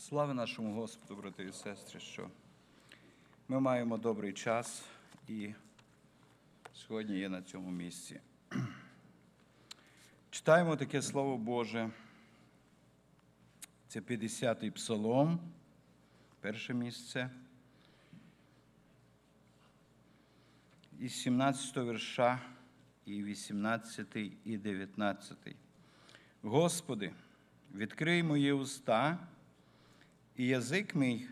Слава нашому Господу, брати і сестри, що ми маємо добрий час і сьогодні є на цьому місці. Читаємо таке Слово Боже. Це 50-й псалом, перше місце. Із 17 вірша і 18 і 19. Господи, відкрий мої уста, і язик мій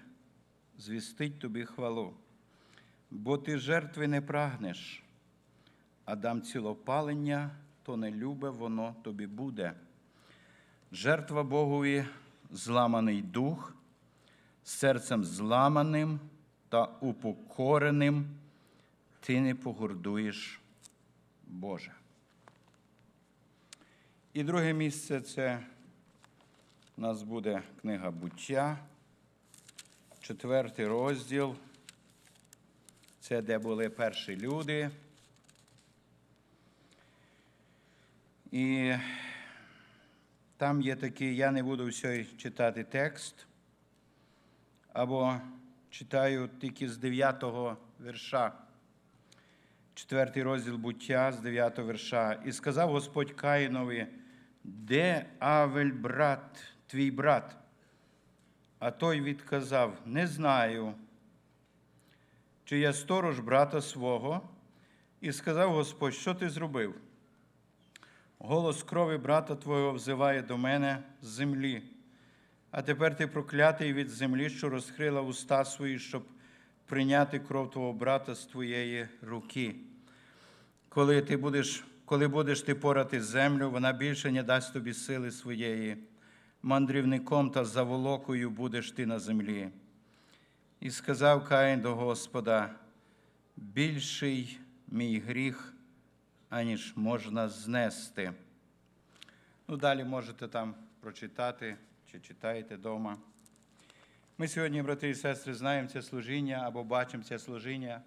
звістить тобі хвалу, бо ти жертви не прагнеш, а дам цілопалення, то не любе воно тобі буде. Жертва Богові зламаний дух, серцем зламаним та упокореним ти не погордуєш, Боже. І друге місце це у нас буде книга буття, четвертий розділ. Це де були перші люди. І там є такий, я не буду все читати текст, або читаю тільки з 9 вірша. Четвертий розділ буття з 9 вірша. І сказав Господь Каїнові, де Авель, брат, твій брат? А той відказав: Не знаю, чи я сторож брата свого. І сказав Господь, що ти зробив? Голос крові брата твого взиває до мене з землі. А тепер ти проклятий від землі, що розкрила уста свої, щоб прийняти кров твого брата з твоєї руки. Коли ти будеш, коли будеш ти порати землю, вона більше не дасть тобі сили своєї. Мандрівником та заволокою будеш ти на землі. І сказав Каїн до Господа: більший мій гріх, аніж можна знести. Ну, далі можете там прочитати чи читаєте вдома. Ми сьогодні, брати і сестри, знаємо це служіння або бачимо це служіння,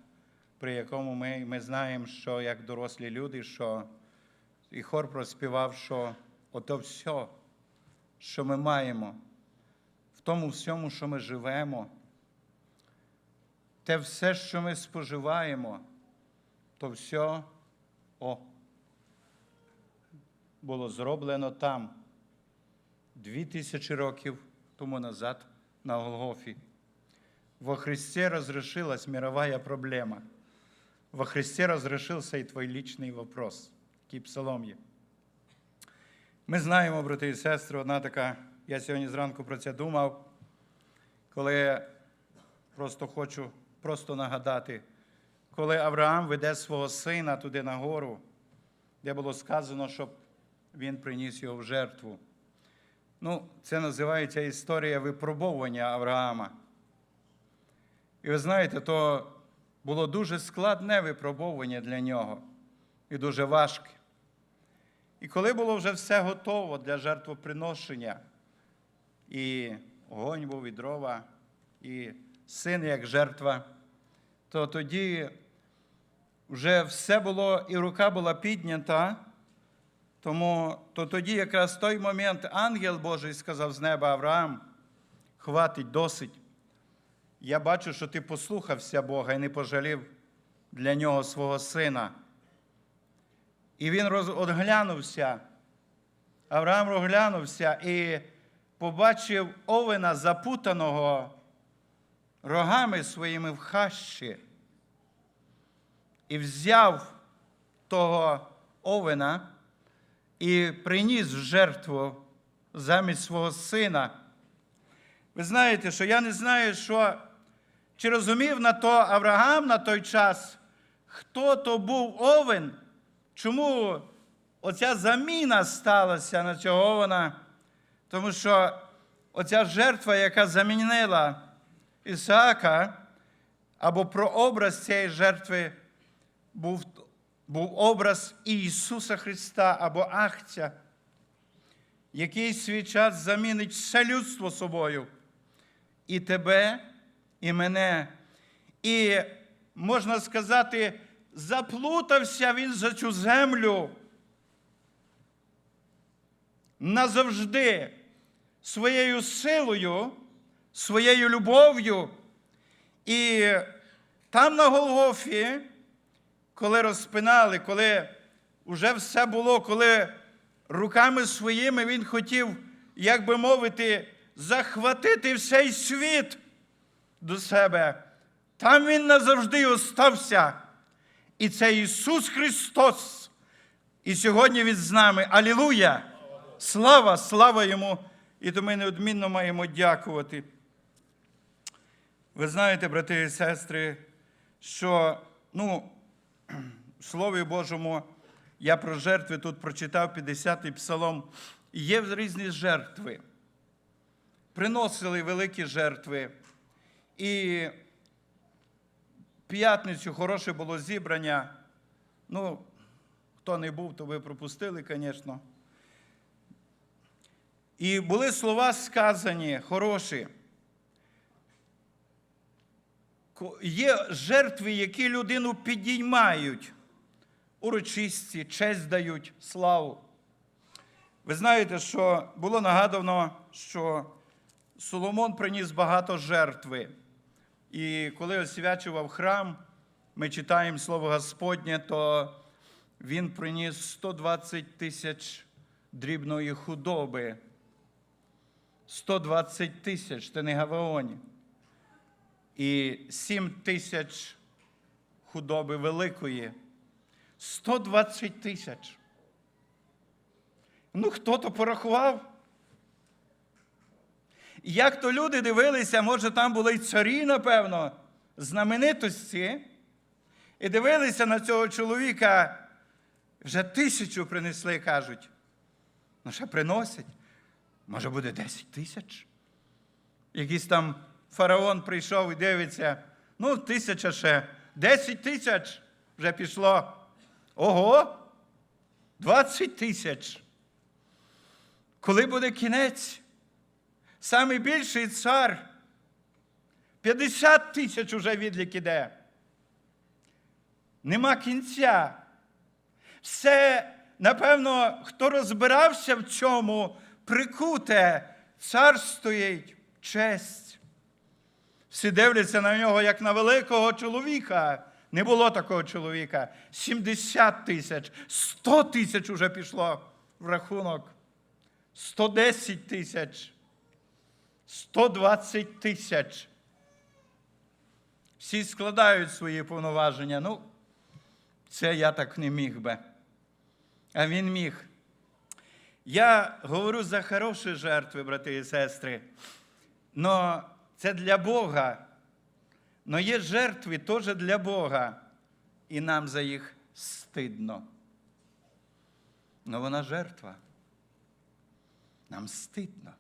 при якому ми, ми знаємо, що як дорослі люди, що і хор проспівав, що ото все, що ми маємо, в тому всьому, що ми живемо, те все, що ми споживаємо, то все о, було зроблено там дві тисячі років тому назад на Голгофі. Во Христе разрешилась мировая проблема. Во Христе разрешился и твой личный вопрос. Такий псалом є. Ми знаємо, брати і сестри, одна така, я сьогодні зранку про це думав, коли просто хочу просто нагадати, коли Авраам веде свого сина туди на гору, де було сказано, щоб він приніс його в жертву. Ну, це називається історія випробовування Авраама. І ви знаєте, то було дуже складне випробовування для нього і дуже важке. І коли було вже все готово для жертвоприношення, і огонь був і дрова, і син як жертва, то тоді вже все було, і рука була піднята. Тому то тоді якраз той момент ангел Божий сказав з неба Авраам, хватить досить. Я бачу, що ти послухався Бога і не пожалів для нього свого сина. І він роз... одглянувся. Авраам розглянувся і побачив овена, запутаного рогами своїми в хащі. І взяв того овена і приніс жертву замість свого сина. Ви знаєте, що я не знаю, що чи розумів на то Авраам на той час, хто то був овен, чому оця заміна сталася на цього овена, тому що оця жертва, яка замінила Ісаака, або прообраз цієї жертви був був образ Ісуса Христа або Ахця, який свій час замінить все людство собою, і тебе, і мене. І, можна сказати, заплутався він за цю землю назавжди своєю силою своєю любов'ю. І там на Голгофі, коли розпинали, коли вже все було, коли руками своїми він хотів, як би мовити, захватити всей світ до себе. Там він назавжди остався. І це Ісус Христос. І сьогодні Він з нами. Алілуя! Слава, слава Йому! І то ми неодмінно маємо дякувати. Ви знаєте, брати і сестри, що ну, в Слові Божому я про жертви тут прочитав 50-й псалом. Є різні жертви. Приносили великі жертви. І п'ятницю хороше було зібрання. Ну, хто не був, то ви пропустили, звісно. І були слова сказані хороші. Є жертви, які людину підіймають, урочисті, честь дають, славу. Ви знаєте, що було нагадано, що Соломон приніс багато жертви. І коли освячував храм, ми читаємо Слово Господнє, то він приніс 120 тисяч дрібної худоби. 120 тисяч, це не Гаваоні. І 7 тисяч худоби великої. 120 тисяч. Ну, хто то порахував? Як то люди дивилися, може, там були й царі, напевно, знаменитості, і дивилися на цього чоловіка, вже тисячу принесли, кажуть. Ну, ще приносять. Може, буде 10 тисяч. Якийсь там фараон прийшов і дивиться, ну, тисяча ще, 10 тисяч вже пішло. Ого! 20 тисяч. Коли буде кінець? Самий більший цар. 50 тисяч уже відлік іде. Нема кінця. Все, напевно, хто розбирався в цьому, прикуте, цар стоїть, честь. Всі дивляться на нього як на великого чоловіка. Не було такого чоловіка. 70 тисяч, 100 тисяч уже пішло в рахунок. 110 тисяч. 120 тисяч. Всі складають свої повноваження. Ну, це я так не міг би. А він міг. Я говорю за хороші жертви, брати і сестри. Но це для Бога. Но є жертви теж для Бога. І нам за їх стидно. Но вона жертва. Нам стидно.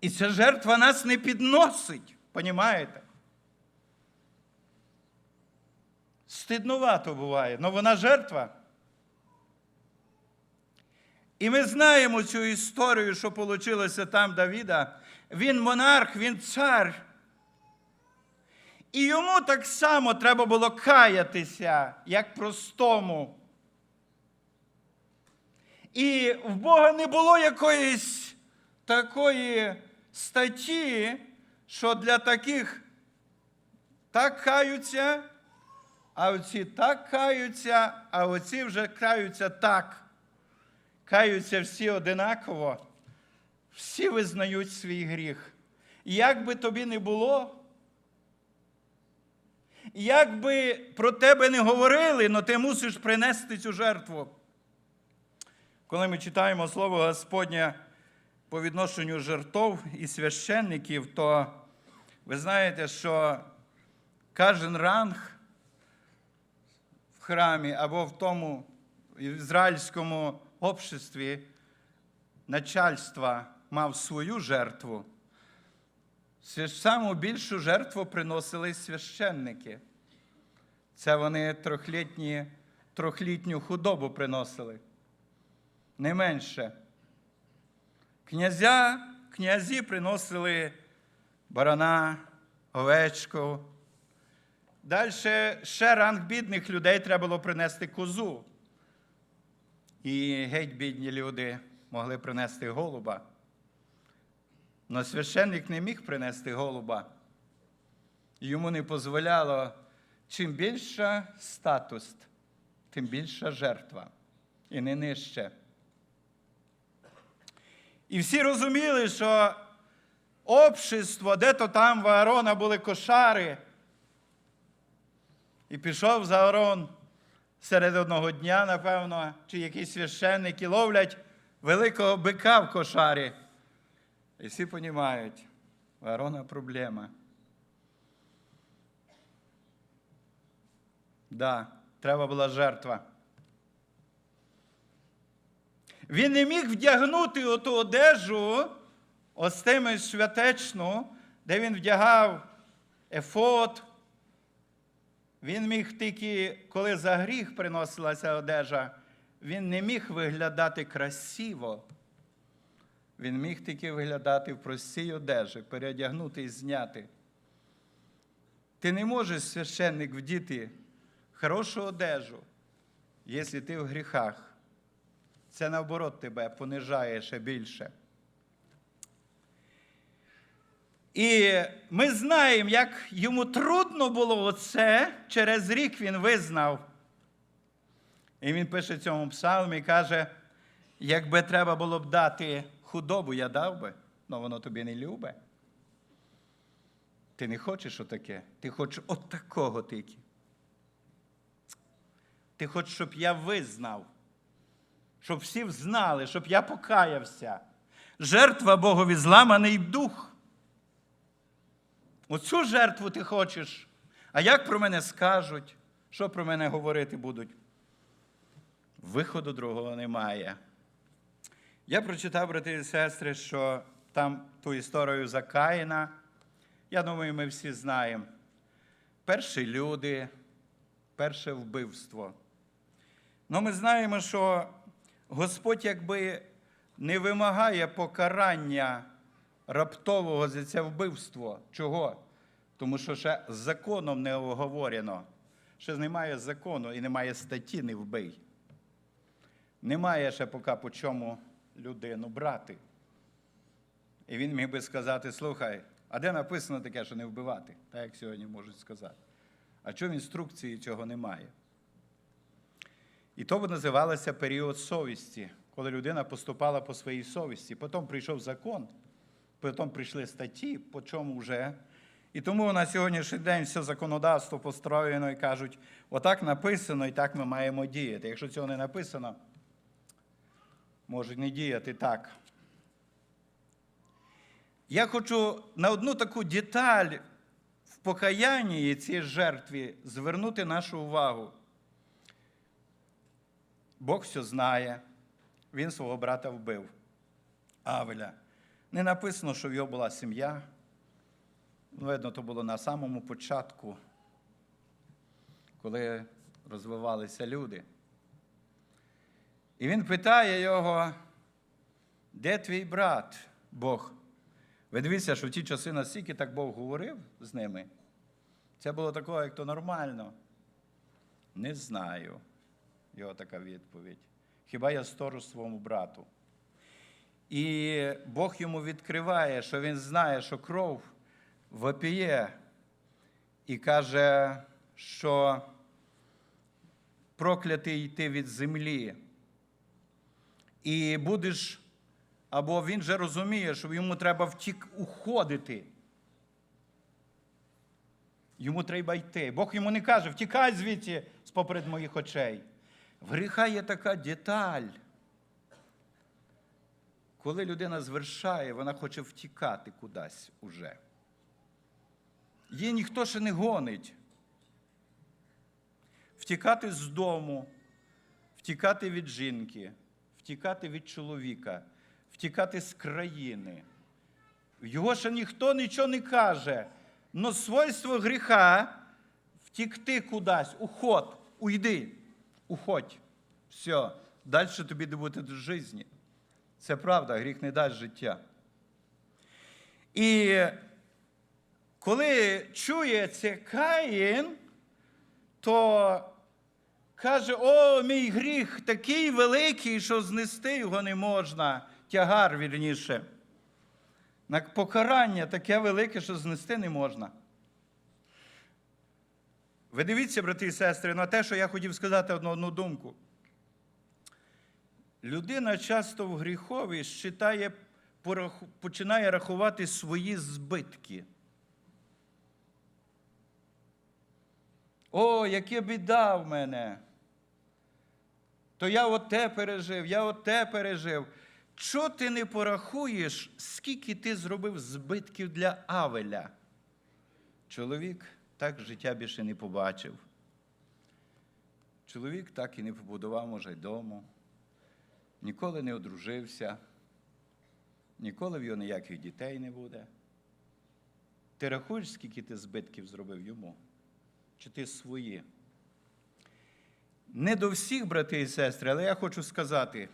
І ця жертва нас не підносить, понімаєте? Стиднувато буває, але вона жертва. І ми знаємо цю історію, що вийшло там Давіда. Він монарх, він цар. І йому так само треба було каятися, як простому. І в Бога не було якоїсь такої статті, що для таких так каються, а оці так каються, а оці вже каються так. Каються всі одинаково, всі визнають свій гріх. Як би тобі не було, як би про тебе не говорили, але ти мусиш принести цю жертву. Коли ми читаємо Слово Господнє по відношенню жертов і священників, то ви знаєте, що кожен ранг в храмі або в тому ізраїльському обществі начальства мав свою жертву. Саму більшу жертву приносили священники. Це вони трьохлітні, трьохлітню худобу приносили. Не менше. Князя, князі приносили барана, овечку. Далі ще ранг бідних людей треба було принести козу. І геть бідні люди могли принести голуба. Но священник не міг принести голуба. Йому не дозволяло, чим більша статус, тим більша жертва. І не нижче. І всі розуміли, що общество, де-то там в Аарона були кошари. І пішов за Аарон серед одного дня, напевно, чи якісь священники ловлять великого бика в кошарі. І всі розуміють, у Аарона проблема. Да, треба була жертва. Він не міг вдягнути оту одежу, ось тими святечну, де він вдягав ефот. Він міг тільки, коли за гріх приносилася одежа, він не міг виглядати красиво. Він міг тільки виглядати в простій одежі, переодягнути і зняти. Ти не можеш, священник, вдіти хорошу одежу, якщо ти в гріхах. Це наоборот тебе понижає ще більше. І ми знаємо, як йому трудно було оце, через рік він визнав. І він пише цьому псалмі каже: якби треба було б дати худобу, я дав би, але воно тобі не любе. Ти не хочеш отаке, ти хочеш от такого тільки. Ти хочеш, щоб я визнав, щоб всі знали, щоб я покаявся. Жертва Богові зламаний дух. Оцю жертву ти хочеш. А як про мене скажуть? Що про мене говорити будуть? Виходу другого немає. Я прочитав, брати і сестри, що там ту історію за Каїна. Я думаю, ми всі знаємо. Перші люди, перше вбивство. Ну, ми знаємо, що Господь якби не вимагає покарання раптового за це вбивство. Чого? Тому що ще законом не оговорено. Ще немає закону і немає статті не вбий. Немає ще поки по чому людину брати. І він міг би сказати: слухай, а де написано таке, що не вбивати? Так як сьогодні можуть сказати. А чому в інструкції цього немає? І то називалося період совісті, коли людина поступала по своїй совісті. Потім прийшов закон, потім прийшли статті, по чому вже. І тому на сьогоднішній день все законодавство построєно і кажуть, отак написано, і так ми маємо діяти. Якщо цього не написано, може не діяти так. Я хочу на одну таку деталь в покаянні цієї жертві звернути нашу увагу. Бог все знає, він свого брата вбив. Авеля. Не написано, що в його була сім'я. Видно, то було на самому початку, коли розвивалися люди. І він питає його, де твій брат Бог? Ви дивіться, що в ті часи настільки так Бог говорив з ними. Це було такого, як то нормально. Не знаю. Його така відповідь. Хіба я сторож своєму брату? І Бог йому відкриває, що він знає, що кров вопіє, і каже, що проклятий йти від землі. І будеш, або він же розуміє, що йому треба втік уходити. Йому треба йти. Бог йому не каже, втікай звідси з поперед моїх очей. В гріха є така деталь. Коли людина звершає, вона хоче втікати кудись уже. Її ніхто ще не гонить. Втікати з дому, втікати від жінки, втікати від чоловіка, втікати з країни. Його ще ніхто нічого не каже. Но свойство гріха втікти кудись, уход, уйди, уходь. Все, далі тобі не буде житті. Це правда, гріх не дасть життя. І коли чує це Каїн, то каже: о, мій гріх такий великий, що знести його не можна, тягар вірніше. на покарання таке велике, що знести не можна. Ви дивіться, брати і сестри, на те, що я хотів сказати одну, одну думку. Людина часто в гріхові считає, починає рахувати свої збитки. О, яке біда в мене! То я оте пережив, я оте пережив. Чого ти не порахуєш, скільки ти зробив збитків для Авеля? Чоловік так життя більше не побачив. Чоловік так і не побудував, може, й дому, ніколи не одружився, ніколи в його ніяких дітей не буде. Ти рахуєш, скільки ти збитків зробив йому? Чи ти свої? Не до всіх, брати і сестри, але я хочу сказати: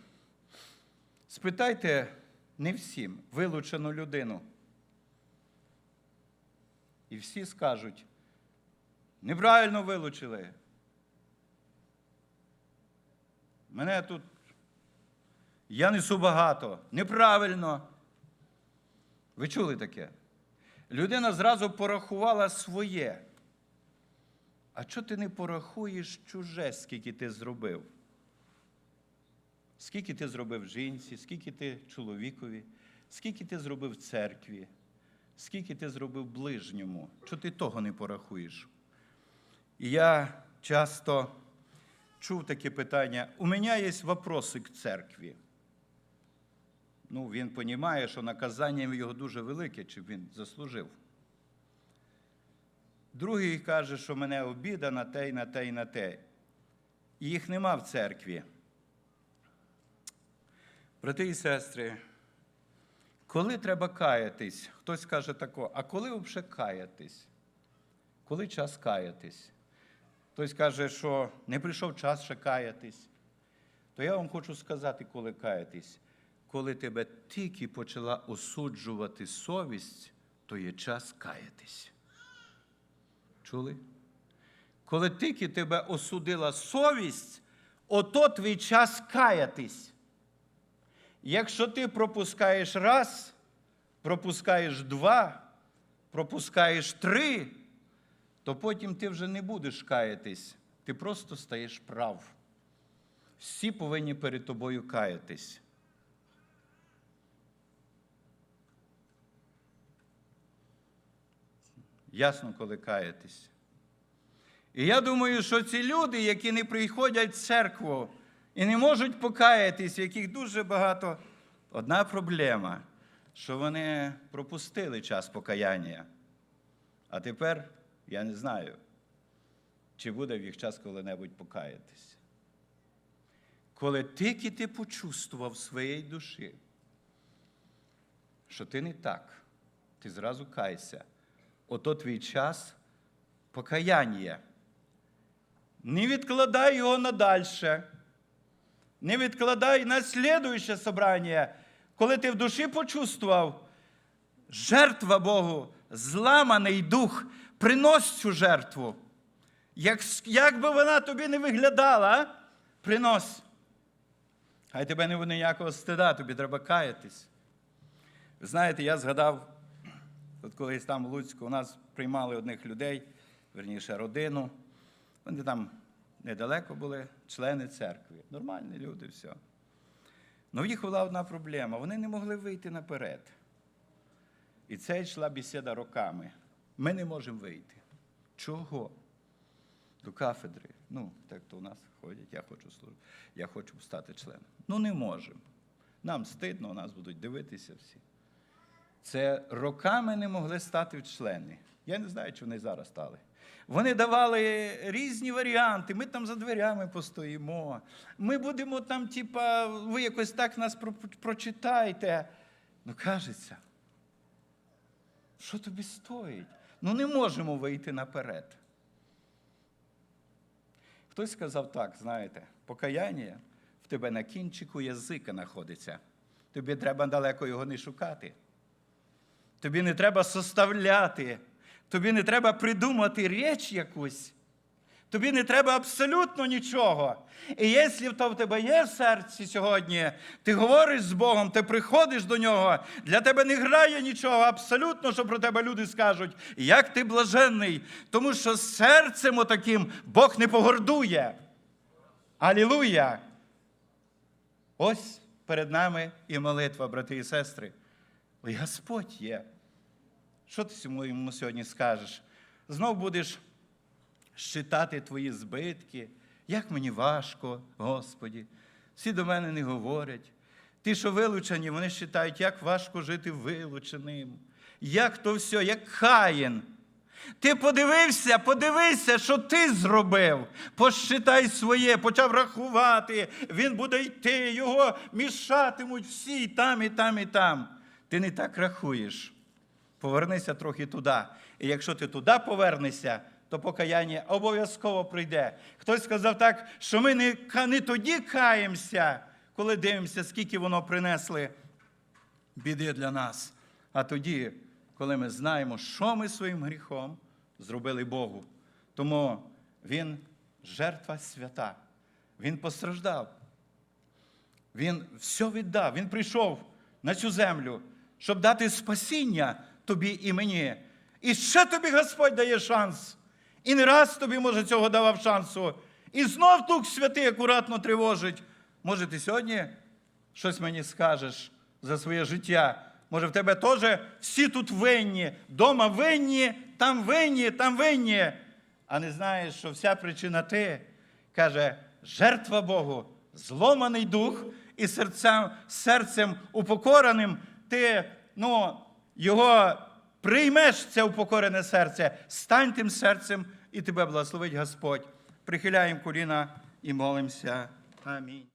спитайте не всім вилучену людину. І всі скажуть, неправильно вилучили. Мене тут, я несу багато, неправильно. Ви чули таке? Людина зразу порахувала своє. А чого ти не порахуєш чуже, скільки ти зробив? Скільки ти зробив жінці, скільки ти чоловікові, скільки ти зробив церкві, скільки ти зробив ближньому? Чого ти того не порахуєш? І я часто чув таке питання: у мене є вопроси к церкві. Ну, він розуміє, що наказання його дуже велике, чи він заслужив. Другий каже, що мене обіда на те, і на те, і на те. І їх нема в церкві. Брати і сестри, коли треба каятись, хтось каже тако, а коли взагалі каятись? Коли час каятись? Хтось каже, що не прийшов час ще каятись. То я вам хочу сказати, коли каятись. Коли тебе тільки почала осуджувати совість, то є час каятись. Чули? Коли тільки тебе осудила совість, ото твій час каятись. Якщо ти пропускаєш раз, пропускаєш два, пропускаєш три, то потім ти вже не будеш каятись, ти просто стаєш прав. Всі повинні перед тобою каятись. Ясно, коли каятись. І я думаю, що ці люди, які не приходять в церкву і не можуть покаятись, яких дуже багато, одна проблема, що вони пропустили час покаяння. А тепер я не знаю, чи буде в їх час коли-небудь покаятись. Коли тільки ти почувствував в своїй душі, що ти не так, ти зразу кайся. Ото твій час покаяння. Не відкладай його надальше. Не відкладай на слідуюче собрання. Коли ти в душі почувствував, жертва Богу, зламаний дух, принось цю жертву. Як, як би вона тобі не виглядала, принось. Хай тебе не буде ніякого стида, тобі треба каятись. Ви знаєте, я згадав, от колись там в Луцьку у нас приймали одних людей, верніше родину. Вони там недалеко були, члени церкви. Нормальні люди, все. Ну, їх була одна проблема. Вони не могли вийти наперед. І це йшла бесіда роками. Ми не можемо вийти. Чого? До кафедри. Ну, так то у нас ходять, я хочу служити, я хочу стати членом. Ну, не можемо. Нам стидно, у нас будуть дивитися всі. Це роками не могли стати в члени. Я не знаю, чи вони зараз стали. Вони давали різні варіанти. Ми там за дверями постоїмо. Ми будемо там, типа, ви якось так нас про- прочитайте. Ну, кажеться, що тобі стоїть? Ну, не можемо вийти наперед. Хтось сказав так, знаєте, покаяння в тебе на кінчику язика знаходиться. Тобі треба далеко його не шукати. Тобі не треба составляти. Тобі не треба придумати річ якусь. Тобі не треба абсолютно нічого. І якщо то в тебе є в серці сьогодні, ти говориш з Богом, ти приходиш до нього, для тебе не грає нічого абсолютно, що про тебе люди скажуть, як ти блаженний, тому що серцем отаким Бог не погордує. Алілуя! Ось перед нами і молитва, брати і сестри. Господь є. Що ти йому сьогодні скажеш? Знов будеш щитати твої збитки. Як мені важко, Господі. Всі до мене не говорять. Ті, що вилучені, вони вважають, як важко жити вилученим. Як то все, як Каїн. Ти подивився, подивися, що ти зробив. Посчитай своє, почав рахувати. Він буде йти, його мішатимуть всі і там, і там, і там. Ти не так рахуєш. Повернися трохи туди. І якщо ти туди повернешся, то покаяння обов'язково прийде. Хтось сказав так, що ми не, не тоді каємося, коли дивимося, скільки воно принесли біди для нас. А тоді, коли ми знаємо, що ми своїм гріхом зробили Богу. Тому Він жертва свята. Він постраждав. Він все віддав. Він прийшов на цю землю, щоб дати спасіння тобі і мені. І ще тобі Господь дає шанс. І не раз тобі, може, цього давав шансу. І знов Дух Святий акуратно тривожить. Може, ти сьогодні щось мені скажеш за своє життя. Може, в тебе теж всі тут винні, дома винні, там винні, там винні. А не знаєш, що вся причина ти, каже, жертва Богу, зломаний дух і серцем, серцем упокореним, ти ну, його приймеш, це упокорене серце, стань тим серцем, і тебе благословить Господь. Прихиляємо коліна і молимося. Амінь.